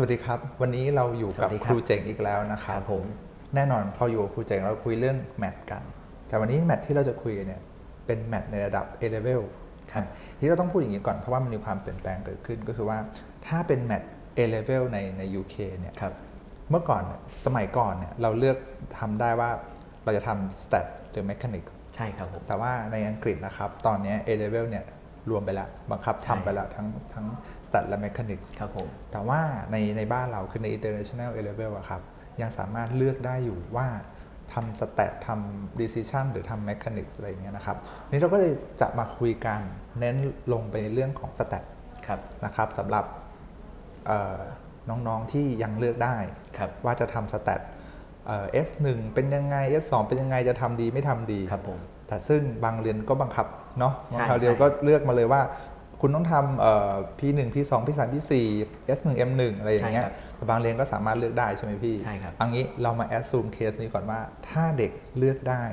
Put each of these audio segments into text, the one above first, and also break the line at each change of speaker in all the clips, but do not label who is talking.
สวัสดีครับ วันนี้เราอยู่กับ
สวัสดีค
ครับรูเจ๋งอีกแล้วนะค
ค
รั
รับบผม
แน่นอนพออยู่กับครูเจ๋งเราคุยเรื่องแมทกัน แต่วันนี้แมทที่เราจะคุยกันเนี่ยเป็นแมทในระดับ A level
ครับ
อะทีนี้เราต้องพูดอย่างนี้ก่อนเพราะว่ามันมีความเปลี่ยนแปลงเกิดขึ้นก็คือว่าถ้าเป็นแมท A level ในใน UK เนี่ย
ครับ
เมื่อก่อนเนี่ยสมัยก่อนเนี่ยเราเลือกทำได้ว่าเราจะทำ stat หรือ mechanic
ใช่ครับผม
แต่ว่าในอังกฤษนะครับตอนนี้ A level เนี่ย รวมไปแล้วบังคับ
ใช่
ทำไปแล้วทั้งทั้ง stat และ mechanic
ครับผม
แต่ว่าในในบ้านเราคือใน international A level อะครับยังสามารถเลือกได้อยู่ว่าทำ stat ทำ decision หรือทำ mechanics อะไรอย่างเงี้ยนะครับวันนี้เราก็เลยจะมาคุยกันเน้นลงไปในเรื่องของ stat
ครับ
นะครับสำหรับเอ่อน้องๆที่ยังเลือกได้
ครับ
ว่าจะทำ stat เอ่อ S1 เป็นยังไง S2 เป็นยังไงจะทำดีไม่ทำดี
ครับผม
แต่ซึ่งบางเรียนก็บังคับเนาะ
ใช่
บางคราวเดียว
ใช่
ก็เลือกมาเลยว่า คุณต้องทำเอ่อ P1 P2 P3 P4 S1 M1 อะไรอย่างเงี้ยแต่บางเรียนก็สามารถเลือกได้ใช่ไหมพี่
ใช่ครับ
เอันนี้เรามา assume case นี้ก่อนว่าถ้าเด็กเลือกได้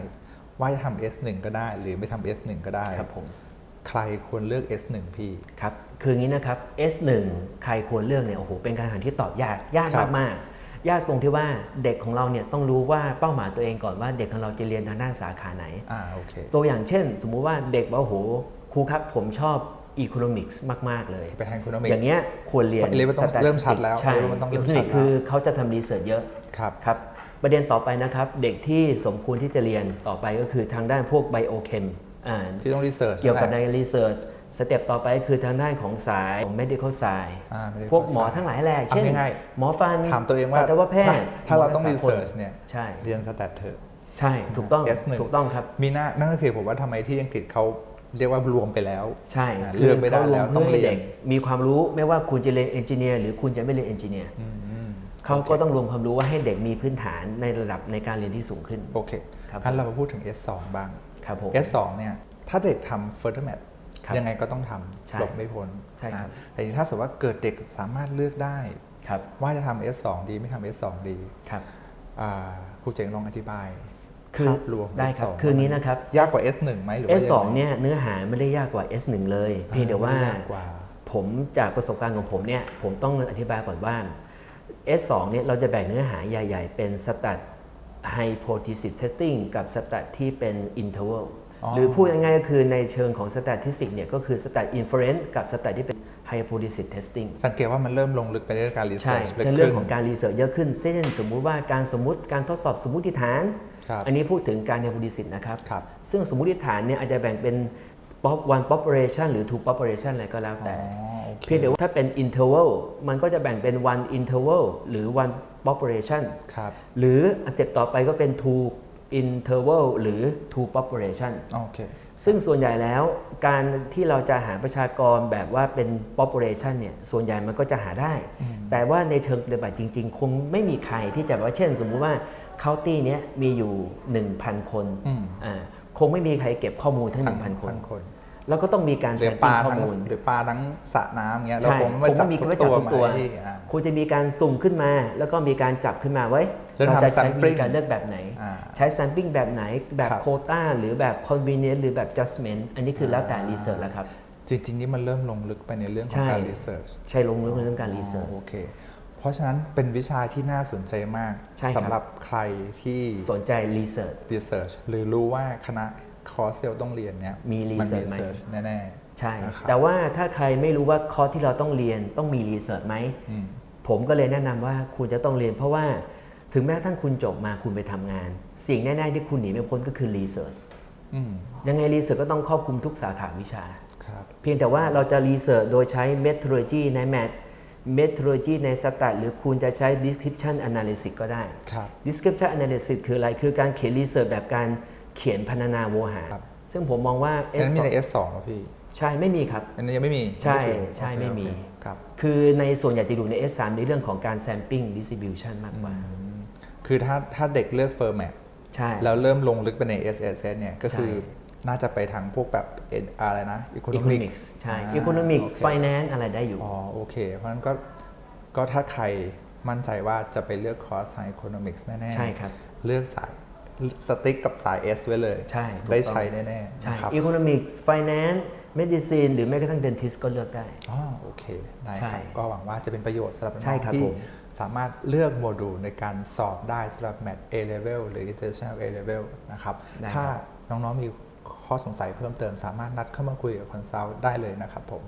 ว่าจะทำ S1 ก็ได้ หรือไม่ทำ S1 ก็ได้
ครับผม
ใครควรเลือก S1 พี่
ครับ คืออย่างนี้นะครับ S1 ใครควรเลือกเนี่ยโอ้โหเป็นการแข่งขันที่ตอบยากยาก
ครับ
มากๆ ยากตรงที่ว่าเด็กของเราเนี่ยต้องรู้ว่าเป้าหมายตัวเองก่อนว่าเด็กของเราจะเรียนทางด้านสาขาไหน
อ่าโอเค
ตัวอย่างเช่น สมมุติว่าเด็กบอกว่าโอ้โหครูครับผมชอบ Economics มาก ๆ เลย
จะไปทาง economics
อย่างเงี้ยควรเรียน
เพราะ Eleven ต้อง
Statistics
เริ่มชัดแล้ว
ใช่
Eleven ต้องเริ่มชัด
Economics
แล้ว
คือเขาจะทำรีเสิร์ชเยอะ
ครับ
ครับประเด็นต่อไปนะครับเด็กที่สมควรที่จะเรียนต่อไปก็คือทางด้านพวกไบโอเคมอ่า
ที่ต้อง research
เกี่ยวกับ
นั่
ใน
นแหละ
รีเสิร์ช สเต็ปต่อไปก็คือทางด้านของสายของ medical science
อ่า medical
พวกหมอทั้งหลายแหละเช่น
เอาง่าย
หมอฟัน
ถามตัวเองว่า
สัตวแพทย์
ถ้าถ้าเราต้อง
หม
research เนี่ย
ใช่
เรียน stat เถอะ
ใช่ถูกต้อง
S1
ถูกต้องครับ
มีหน้านั่นก็คือผมว่าทำไมที่อังกฤษเขาเรียกว่ารวมไปแล้ว
ใช่
อ่าเลือกไม่ได้แล้ว
ขา
ต้อง
รวม
เรี
เพื่
ยน
ให้ด็กมีความรู้ไม่ว่าคุณจะเรียนเอนจิเนียร์หรือคุณจะไม่เรียนเอนจิเนียร์
อืมอืม
เขาก็ต้องรวมความรู้ว่าให้เด็กมีพื้นฐานในระดับในการเรียนที่สูงขึ้น
โอเค
ครับ
งั้นเรามาพูดถึง S2 บ้าง
ครับผม
S2 เนี่ย ถ้าเด็กทำ further math
ครับ
ยังไงก็ต้องท
ใช่ำ
หลบไม่พ้น
ใช่ครับ
อะแต่ทีนี้ถ้าสมมติว่าเกิดเด็กสามารถเลือกได้
ครับ
ว่าจะทำ S2 ดีไม่ทำ S2 ดี
ครับ
อ่าครูเจ๋งลองอธิบาย
คือ
ภาพรวม
ได้ครับ
S2
คืออย่างนี้นะครับ
ยากกว่า S1 ไหมหรือว่า
S2
ยังไง
เนี่ยเนื้อหาไม่ได้ยากกว่า S1 เลย เพียงแต่ว่า
ไม่ได้ยากกว่า
ผมจากประสบการณ์ของผมเนี่ยผมต้องอธิบายก่อนว่า S2 เนี่ยเราจะแบ่งเนื้อหาใหญ่ ๆ เป็น stat hypothesis testing กับ stat ที่เป็น interval
อ๋อ
หรือพูดง่ายๆก็คือในเชิงของ statistics เนี่ยก็คือ stat inference กับ stat ที่เป็น hypothesis testing
สังเกตว่ามันเริ่มลงลึกไปในเรื่องการ
ใช่
research ลึก
เป็นเรื่อง
ขึ้น
ของการรีเสิร์ชเยอะขึ้นเช่นสมมุติว่าการสมมติการทดสอบสมมติฐาน
ครับ
อันนี้พูดถึงการ hypothesis นะครับ
ครับ
ซึ่งสมมติฐานเนี่ยอาจจะแบ่งเป็น pop one population หรือ two population อะไรก็แล้วแต่
อ๋อโอเค
เพียงแต่ว่าถ้าเป็น interval มันก็จะแบ่งเป็น one interval หรือ one population
ครับ
หรืออันเจ็บต่อไปก็เป็น two interval หรือ two population
โอเค
ซึ่งส่วนใหญ่แล้วการที่เราจะหาประชากรแบบว่าเป็น population เนี่ยส่วนใหญ่มันก็จะหาได้ แต่ว่าในเชิงปฏิบัติจริง ๆ คงไม่มีใครที่จะแบบว่าเช่น สมมุติว่า county เนี้ยมีอยู่ 1,000 คน
อืม
อ่าคงไม่มีใครเก็บข้อมูลทั้ง 1,000 คน
คน
แล้วก็ต้องมีการ
หรือ
แซม
ป
ปิ้
ลาง
ข้อ
ทั้ง
มูล
หรือปลาทั้งสระน้ำเงี้ยเรา
ใช่
คงไม่จับ
คงไม่มี
ทุก
ไม่จับ
ตัว
ทุก
มา
ตัว
ที่อ่า
ควรจะมีการสุ่มขึ้นมา แล้วก็มีการจับขึ้นมาไว้
เรื่อง
เราจะ
ทำ
ใช้
sampling
มีการเลือกแบบไหน
อ่า
ใช้ sampling แบบไหน แบบ
ครับ
โคต้าหรือแบบ convenience หรือแบบ judgment อันนี้คือแล้วแต่ research แล้วครับ
จริงๆนี่มันเริ่มลงลึกไปในเรื่องของ
ใช่
การ research
ใช่ลงลึกในเรื่องการ research
โอเค เพราะฉะนั้นเป็นวิชาที่น่าสนใจมาก
ใช่ครับ
สำหรับใครที่
สนใจ research
research หรือรู้ว่าคณะ คอร์สเซลต้องเรียนเนี้ย
มี
น
research ไหม
research แน่
ใช่
นะครับ
แต่ว่าถ้าใครไม่รู้ว่าคอร์สที่เราต้องเรียนต้องมี research ไหม
ๆอืม
ผมก็เลยแนะนำว่าคุณจะต้องเรียน เพราะว่าถึงแม้ท่านคุณจบมาคุณไปทำงาน สิ่งแน่ๆที่คุณหนีไม่พ้นก็คือ research
อืม
ยังไง research ก็ต้องครอบคลุมทุกสาขาวิชา
ครับ
เพียงแต่ว่าเราจะ research โดยใช้ methodology ใน math methodology ใน stat หรือคุณจะใช้ description analysis ก็ได้
ครับ
description analysis คืออะไร คือการเขียน research แบบการ เขียนพรรณนาโวหาร
ครับ
ซึ่งผมมองว่า
อันนั้นมี
S2
ใน S2 ป่ะพี่
ใช่ไม่มีครับ
อันนี้ยังไม่มี
ใช่
ยังถึง
ใช่
โอเค
ไม่มี
โอเคครับ
คือในส่วนใหญ่จะดูใน S3 ในเรื่องของการ sampling distribution มากกว่า
คือถ้าถ้าเด็กเลือก format
ใช่
แล้วเริ่มลงลึกไปใน S S S เนี่ย ก็คือ
ใช่
น่าจะไปทางพวกแบบเอ็นอะไรนะ economics
economics ใช่
อ่า
economics
โอเค
finance อะไรได้อยู่
อ๋อโอเค เพราะฉะนั้นก็ก็ถ้าใครมั่นใจว่าจะไปเลือกคอร์สทาง economics แน่ๆ
ใช่ครับ
เลือกสาย สติ๊กกับสาย S ไว้เลย
ใช่ถูกต้อง
ได้ใช้แน่ๆ
ใช่
นะครับ
Economics Finance Medicine หรือแม้กระทั่ง Dentist ก็เลือกได้
อ๋อโอเค ได้ครับ
ใช่
ก็หวังว่าจะเป็นประโยชน์สำหรับ
ใช่
น้อง
ครับ
ๆที่
ผม
สามารถเลือกโมดูลในการสอบได้สำหรับ Math A Level หรือ International A Level นะครับ
ได้
ถ้า
ครับ
น้องๆมีข้อสงสัยเพิ่มเติมสามารถนัดเข้ามาคุยกับคอนซัลท์ได้เลยนะครับผม